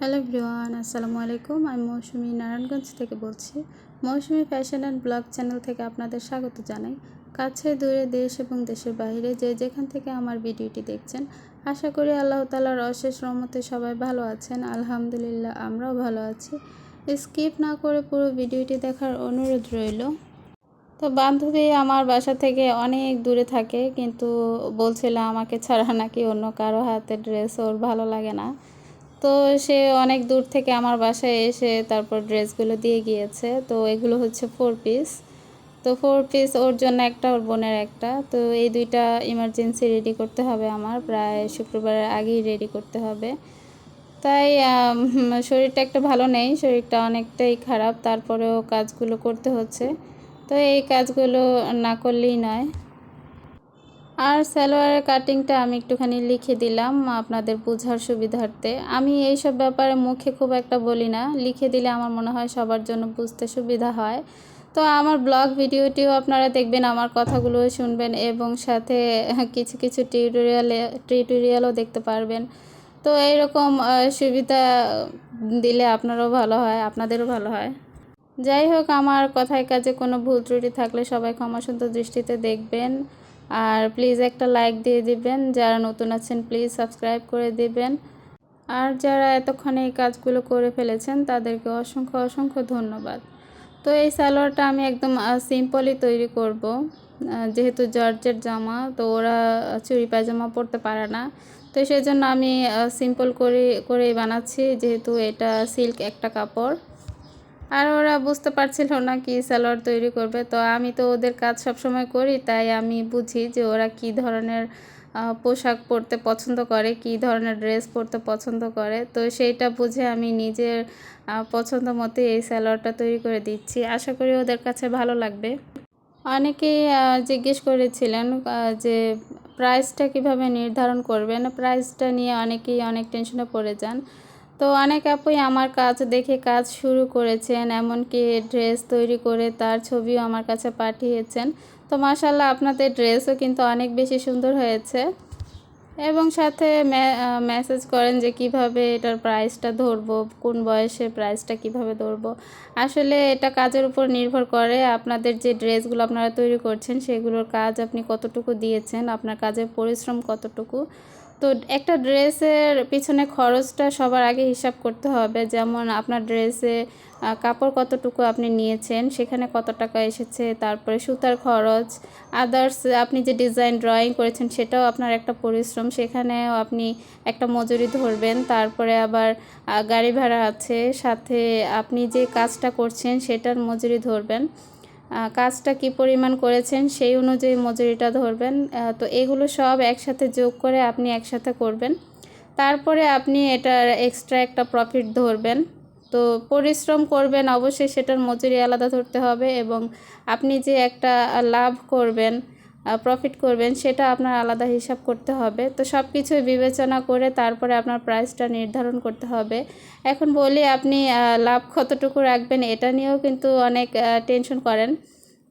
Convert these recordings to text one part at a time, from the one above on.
Hello everyone, আসসালামু আলাইকুম। আমি মৌসুমী নারায়ণগঞ্জ থেকে বলছি। Mousumi fashion and blog channel থেকে আপনাদের স্বাগত জানাই। কাছে দূরে দেশ এবং দেশের বাইরে যে যেখান থেকে আমার ভিডিওটি দেখছেন, আশা করি আল্লাহ তালার অশেষ রহমতে সবাই ভালো আছেন। আলহামদুলিল্লাহ, আমরাও ভালো আছি। স্কিপ না করে পুরো ভিডিওটি দেখার অনুরোধ রইল। তো বান্ধবী আমার বাসা থেকে অনেক দূরে থাকে, কিন্তু বলছিল আমাকে ছাড়া নাকি অন্য কারও হাতে ড্রেস ওর ভালো লাগে না। তো সে অনেক দূর থেকে আমার বাসায় এসে তারপর ড্রেসগুলো দিয়ে গিয়েছে। তো এগুলো হচ্ছে ফোর পিস তো ফোর পিস ওর জন্য একটা, ওর বোনের একটা। তো এই দুইটা ইমার্জেন্সি রেডি করতে হবে আমার। প্রায় শুক্রবারের আগেই রেডি করতে হবে। তাই শরীরটা একটা ভালো নেই, শরীরটা অনেকটাই খারাপ। তারপরেও কাজগুলো করতে হচ্ছে। তো এই কাজগুলো না করলেই নয়। আর সালোয়ারের কাটিংটা আমি একটুখানি লিখে দিলাম আপনাদের বোঝার সুবিধার্থে। আমি এইসব ব্যাপারে মুখে খুব একটা বলি না, লিখে দিলে আমার মনে হয় সবার জন্য বুঝতে সুবিধা হয়। তো আমার ব্লগ ভিডিওটিও আপনারা দেখবেন, আমার কথাগুলো শুনবেন এবং সাথে কিছু কিছু টিউটোরিয়ালে, টিউটোরিয়ালও দেখতে পারবেন। তো এইরকম সুবিধা দিলে আপনারও ভালো হয়, আপনাদেরও ভালো হয়। যাই হোক, আমার কথায় কাজে কোনো ভুল ত্রুটি থাকলে সবাই ক্ষমা সুন্দর দৃষ্টিতে দেখবেন। আর প্লিজ একটা লাইক দিয়ে দিবেন। যারা নতুন আছেন প্লিজ সাবস্ক্রাইব করে দিবেন। আর যারা এতক্ষণে এই কাজগুলো করে ফেলেছেন, তাদেরকে অসংখ্য অসংখ্য ধন্যবাদ। তো এই সালোয়ারটা আমি একদম সিম্পলই তৈরি করব। যেহেতু জর্জের জামা, তো ওরা চুরি পায়জামা পরতে পারে না। তো সেই জন্য আমি সিম্পল করে, করেই বানাচ্ছি। যেহেতু এটা সিল্ক একটা কাপড়। আর ওরা বুঝতে পারছিল না কি সালোয়ার তৈরি করবে। তো আমি তো ওদের কাজ সবসময় করি, তাই আমি বুঝি যে ওরা কি ধরনের পোশাক পরতে পছন্দ করে, কি ধরনের ড্রেস পরতে পছন্দ করে। তো সেইটা বুঝে আমি নিজের পছন্দ মতো এই স্যালোয়ারটা তৈরি করে দিচ্ছি। আশা করি ওদের কাছে ভালো লাগবে। অনেকেই জিজ্ঞেস করেছিলেন যে প্রাইসটা কীভাবে নির্ধারণ করবেন? প্রাইসটা নিয়ে অনেকেই অনেক টেনশনে পড়ে যান। তো অনেক আপুই আমার কাজ দেখে কাজ শুরু করেছেন, এমনকি ড্রেস তৈরি করে তার ছবিও আমার কাছে পাঠিয়েছেন। তো মাসাল্লাহ আপনাদের ড্রেসও কিন্তু অনেক বেশি সুন্দর হয়েছে। এবং সাথে মেসেজ করেন যে কীভাবে এটার প্রাইসটা ধরবো, কোন বয়সে প্রাইসটা কীভাবে ধরবো। আসলে এটা কাজের উপর নির্ভর করে আপনাদের যে ড্রেসগুলো আপনারা তৈরি করছেন, সেগুলোর কাজ আপনি কতটুকু দিয়েছেন, আপনার কাজের পরিশ্রম কতটুকু। তো একটা ড্রেসের পিছনে খরচটা সবার আগে হিসাব করতে হবে। যেমন আপনার ড্রেসে কাপড় কতটুকু আপনি নিয়েছেন, সেখানে কত টাকা এসেছে, তারপরে সুতার খরচ আদার্স আপনি যে ডিজাইন ড্রয়িং করেছেন সেটাও আপনার একটা পরিশ্রম। সেখানেও আপনি একটা মজুরি ধরবেন, তারপরে আবার গাড়ি ভাড়া আছে, সাথে আপনি যে কাজটা করছেন সেটার মজুরি ধরবেন। কাজটা কি পরিমাণ করেছেন সেই অনুযায়ী মজুরিটা ধরবেন। তো এগুলো সব একসাথে যোগ করে আপনি একসাথে করবেন। তারপরে আপনি এটার এক্সট্রা একটা প্রফিট ধরবেন। তো পরিশ্রম করবেন, অবশ্যই সেটার মজুরি আলাদা ধরতে হবে এবং আপনি যে একটা লাভ করবেন প্রফিট করবেন, সেটা আপনার আলাদা হিসাব করতে হবে। তো সব কিছুই বিবেচনা করে তারপরে আপনার প্রাইসটা নির্ধারণ করতে হবে। এখন বলি আপনি লাভ কতটুকু রাখবেন, এটা নিয়েও কিন্তু অনেক টেনশন করেন।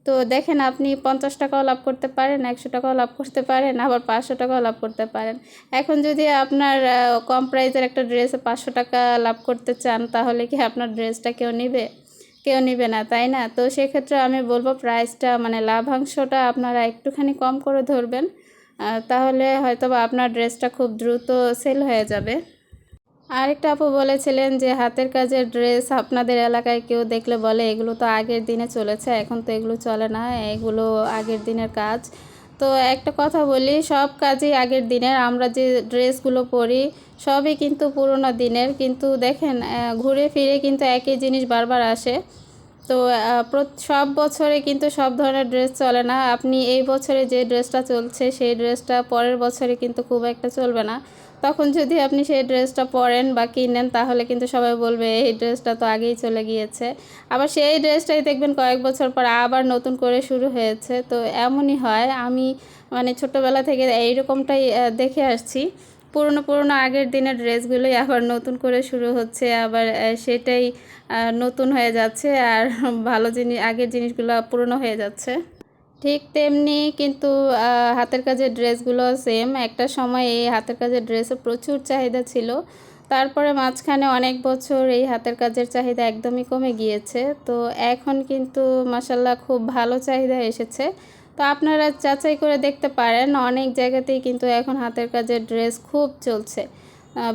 তো দেখেন আপনি পঞ্চাশ টাকাও লাভ করতে পারেন, একশো টাকাও লাভ করতে পারেন, আবার পাঁচশো টাকাও লাভ করতে পারেন। এখন যদি আপনার কম প্রাইসের একটা ড্রেসে পাঁচশো টাকা লাভ করতে চান, তাহলে কি আপনার ড্রেসটা কেউ নেবে? কেউ নেবে না, তাই না? তো সেক্ষেত্রে আমি বলব প্রাইসটা মানে লাভাংশটা আপনারা একটুখানি কম করে ধরবেন। তাহলে হয়তো বা আপনার ড্রেসটা খুব দ্রুত সেল হয়ে যাবে। আরেকটা আপু বলেছিলেন যে, হাতের কাজের ড্রেস আপনাদের এলাকায় কেউ দেখলে বলে, এগুলো তো আগের দিনে চলেছে, এখন তো এগুলো চলে না, এগুলো আগের দিনের কাজ। তো একটা কথা বলি, সব কাজই আগের দিনের। আমরা যে ড্রেসগুলো পরি, সবই কিন্তু পুরোনো দিনের। কিন্তু দেখেন ঘুরে ফিরে কিন্তু একই জিনিস বারবার আসে। তো সব বছরে কিন্তু সব ধরনের ড্রেস চলে না। আপনি এই বছরে যে ড্রেসটা চলছে, সেই ড্রেসটা পরের বছরে কিন্তু খুব একটা চলবে না। তখন যদি আপনি সেই ড্রেসটা পরেন বা কিনেন, তাহলে কিন্তু সবাই বলবে, এই ড্রেসটা তো আগেই চলে গিয়েছে। আবার সেই ড্রেসটাই দেখবেন কয়েক বছর পর আবার নতুন করে শুরু হয়েছে। তো এমনই হয়। আমি মানে ছোটোবেলা থেকে এইরকমটাই দেখে আসছি। পুরনো পুরনো আগের দিনের ড্রেসগুলোই আবার নতুন করে শুরু হচ্ছে, আবার সেটাই নতুন হয়ে যাচ্ছে, আর ভালো জিনিস, আগের জিনিসগুলো পুরনো হয়ে যাচ্ছে। ঠিক তেমনি কিন্তু হাতের কাজের ড্রেসগুলো সেম একটা সময় এই হাতের কাজের ড্রেসের প্রচুর চাহিদা ছিল। তারপরে মাঝখানে অনেক বছর এই হাতের কাজের চাহিদা একদমই কমে গিয়েছে। তো এখন কিন্তু মাসাল্লাহ খুব ভালো চাহিদা এসেছে। তো আপনারা যাচাই করে দেখতে পারেন, অনেক জায়গাতেই কিন্তু এখন হাতের কাজের ড্রেস খুব চলছে।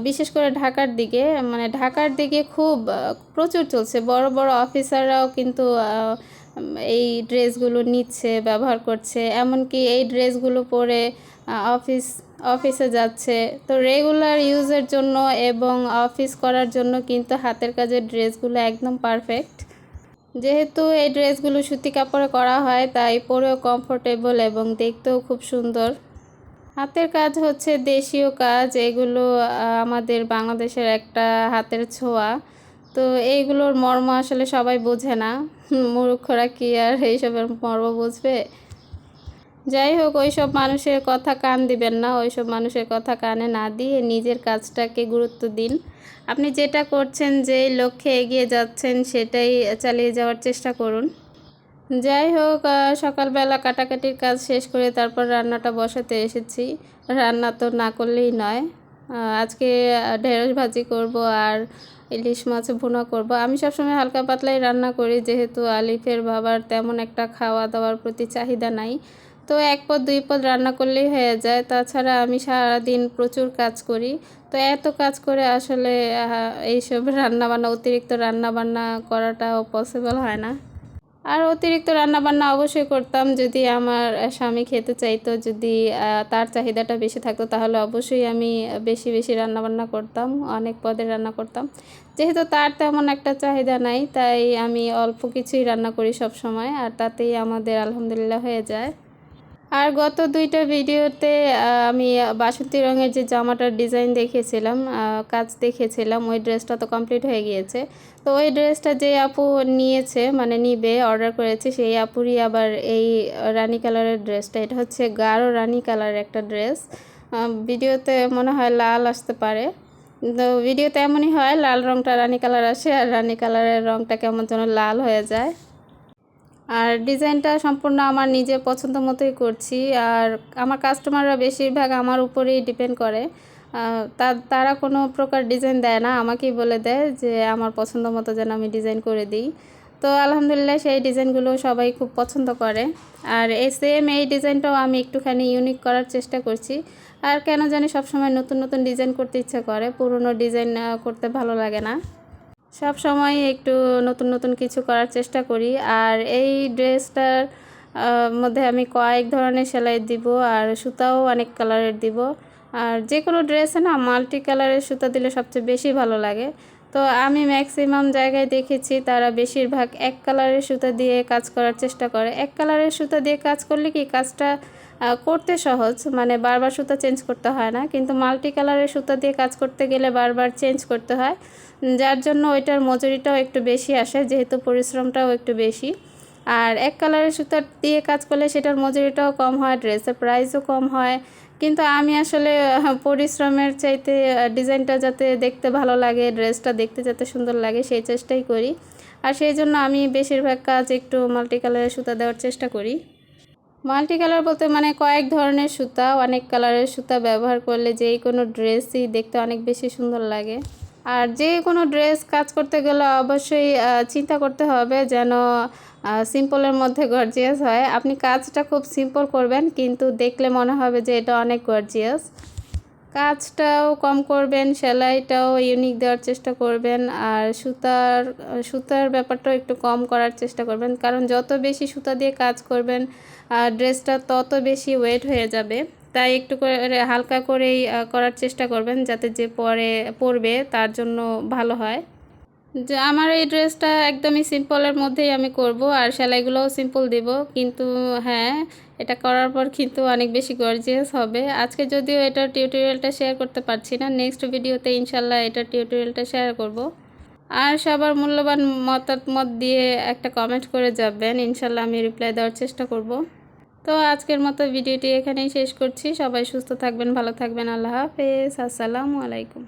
বিশেষ করে ঢাকার দিকে মানে ঢাকার দিকে খুব প্রচুর চলছে। বড় বড় অফিসাররাও কিন্তু এই ড্রেসগুলো নিচ্ছে, ব্যবহার করছে। এমনকি এই ড্রেসগুলো পরে অফিস, অফিসে যাচ্ছে। তো রেগুলার ইউজের জন্য এবং অফিস করার জন্য কিন্তু হাতের কাজের ড্রেসগুলো একদম পারফেক্ট যেহেতু এই ড্রেসগুলো সুতি কাপড়ে করা হয়, তাই পরেও কমফোর্টেবল এবং দেখতেও খুব সুন্দর। হাতের কাজ হচ্ছে দেশীয় কাজ, এগুলো আমাদের বাংলাদেশের একটা হাতের ছোঁয়া। তো এইগুলোর মর্ম আসলে সবাই বোঝে না। মূর্খরা কি আর এইসবের মর্ম বুঝবে? যাই হোক, ওইসব মানুষের কথা কান দিবেন না, ওইসব মানুষের কথা কানে না দিয়ে নিজের কাজটাকে গুরুত্ব দিন। আপনি যেটা করছেন যে লক্ষ্যে এগিয়ে যাচ্ছেন, সেটাই চালিয়ে যাওয়ার চেষ্টা করুন। যাই হোক সকালবেলা কাটাকাটির কাজ শেষ করে তারপর রান্নাটা বসাতে এসেছি। রান্না তো না করলেই নয়। আজকে ঢেঁড়স ভাজি করব আর ইলিশ মাছ ভুনা করব। আমি সবসময় হালকা পাতলাই রান্না করি, যেহেতু আলিফের বাবার তেমন একটা খাওয়া দাওয়ার প্রতি চাহিদা নাই। তো এক পদ, দুই পদ রান্না করলেই হয়ে যায়। তাছাড়া আমি সারাদিন প্রচুর কাজ করি। তো এত কাজ করে আসলে এইসব রান্নাবান্না, অতিরিক্ত রান্নাবান্না করাটাও পসিবল হয় না। আর অতিরিক্ত রান্নাবান্না অবশ্যই করতাম। যদি আমার স্বামী খেতে চাইতো, যদি তার চাহিদাটা বেশি থাকতো, তাহলে অবশ্যই আমি বেশি বেশি রান্নাবান্না করতাম, অনেক পদের রান্না করতাম। যেহেতু তার তেমন একটা চাহিদা নাই, তাই আমি অল্প কিছুই রান্না করি সব সময় আর তাতেই আমাদের আলহামদুলিল্লাহ হয়ে যায়। আর গত দুইটা ভিডিওতে আমি বাসন্তী রঙের যে জামাটার ডিজাইন দেখেছিলাম কাজ দেখেছিলাম, ওই ড্রেসটা তো কমপ্লিট হয়ে গিয়েছে। তো ওই ড্রেসটা যে আপু নিয়েছে মানে নিবে অর্ডার করেছে, সেই আপুরই আবার এই রানি কালারের ড্রেসটা এটা হচ্ছে গাঢ় রানি কালারের একটা ড্রেস ভিডিওতে মনে হয় লাল আসতে পারে। তো ভিডিওতে এমনই হয়, লাল রঙটা রানি কালার আসে, আর রানি কালারের রঙটা কেমন যেন লাল হয়ে যায়। আর ডিজাইনটা সম্পূর্ণ আমার নিজের পছন্দ মতোই করছি। আর আমার কাস্টমাররা বেশিরভাগ আমার উপরেই ডিপেন্ড করে। তা, তারা কোনো প্রকার ডিজাইন দেয় না, আমাকেই বলে দেয় যে আমার পছন্দ মতো যেন আমি ডিজাইন করে দিই। তো আলহামদুলিল্লাহ সেই ডিজাইনগুলো সবাই খুব পছন্দ করে। আর এই সেম এই ডিজাইনটাও আমি একটুখানি ইউনিক করার চেষ্টা করছি। আর কেন জানি সবসময় নতুন নতুন ডিজাইন করতে ইচ্ছা করে, পুরনো ডিজাইন করতে ভালো লাগে না। সব সময় একটু নতুন নতুন কিছু করার চেষ্টা করি। আর এই ড্রেসটার মধ্যে আমি কয়েক ধরনের সেলাই দিব আর সুতাও অনেক কালারের দিব। আর যে কোনো ড্রেসে না মাল্টি কালারের সুতা দিলে সবচেয়ে বেশি ভালো লাগে। তো আমি ম্যাক্সিমাম জায়গায় দেখেছি তারা বেশিরভাগ এক কালারের সুতা দিয়ে কাজ করার চেষ্টা করে। এক কালারের সুতা দিয়ে কাজ করলে কি কাজটা করতে সহজ? মানে বারবার সুতা চেঞ্জ করতে হয় না। কিন্তু মাল্টি কালারের সুতা দিয়ে কাজ করতে গেলে বারবার চেঞ্জ করতে হয়। যার জন্য ওইটার মজুরিটাও একটু বেশি আসে, যেহেতু পরিশ্রমটাও একটু বেশি। আর এক কালারের সুতা দিয়ে কাজ করলে সেটার মজুরিটাও কম হয়, ড্রেসের প্রাইসও কম হয়। কিন্তু আমি আসলে পরিশ্রমের চাইতে, ডিজাইনটা যাতে দেখতে ভালো লাগে, ড্রেসটা দেখতে যাতে সুন্দর লাগে, সেই চেষ্টাই করি। আর সেই জন্য আমি বেশিরভাগ কাজ একটু মাল্টি কালারের সুতা দেওয়ার চেষ্টা করি। মাল্টি কালার বলতে মানে কয়েক ধরনের সুতা, অনেক কালারের সুতা ব্যবহার করলে যেই কোনো ড্রেসই দেখতে অনেক বেশি সুন্দর লাগে। আর যে কোনো ড্রেস কাজ করতে গেলে অবশ্যই চিন্তা করতে হবে যেন সিম্পলের মধ্যে গর্জিয়াস হয়। আপনি কাজটা খুব সিম্পল করবেন, কিন্তু দেখলে মনে হবে যে এটা অনেক গর্জিয়াস কাজটাও কম করবেন, সেলাইটাও ইউনিক দেওয়ার চেষ্টা করবেন, আর সুতার সুতার ব্যাপারটাও একটু কম করার চেষ্টা করবেন। কারণ যত বেশি সুতা দিয়ে কাজ করবেন ড্রেসটা তত বেশি ওয়েট হয়ে যাবে। তাই একটু করে হালকা করেই করার চেষ্টা করবেন যাতে যে পরে পরবে তার জন্য ভালো হয়। যে আমার এই ড্রেসটা একদমই সিম্পলের মধ্যেই আমি করব আর সেলাইগুলোও সিম্পল দিব। কিন্তু হ্যাঁ এটা করার পর কিন্তু অনেক বেশি গর্জিয়াস হবে। আজকে যদিও এটার টিউটোরিয়ালটা শেয়ার করতে পারছি না নেক্সট ভিডিওতে ইনশাল্লাহ এটার টিউটোরিয়ালটা শেয়ার করব। আর সবার মূল্যবান মতামত দিয়ে একটা কমেন্ট করে যাবেন, ইনশাল্লাহ আমি রিপ্লাই দেওয়ার চেষ্টা করব। তো আজকের মতো ভিডিওটি এখানেই শেষ করছি। সবাই সুস্থ থাকবেন, ভালো থাকবেন। আল্লাহ হাফেজ। আসসালামু আলাইকুম।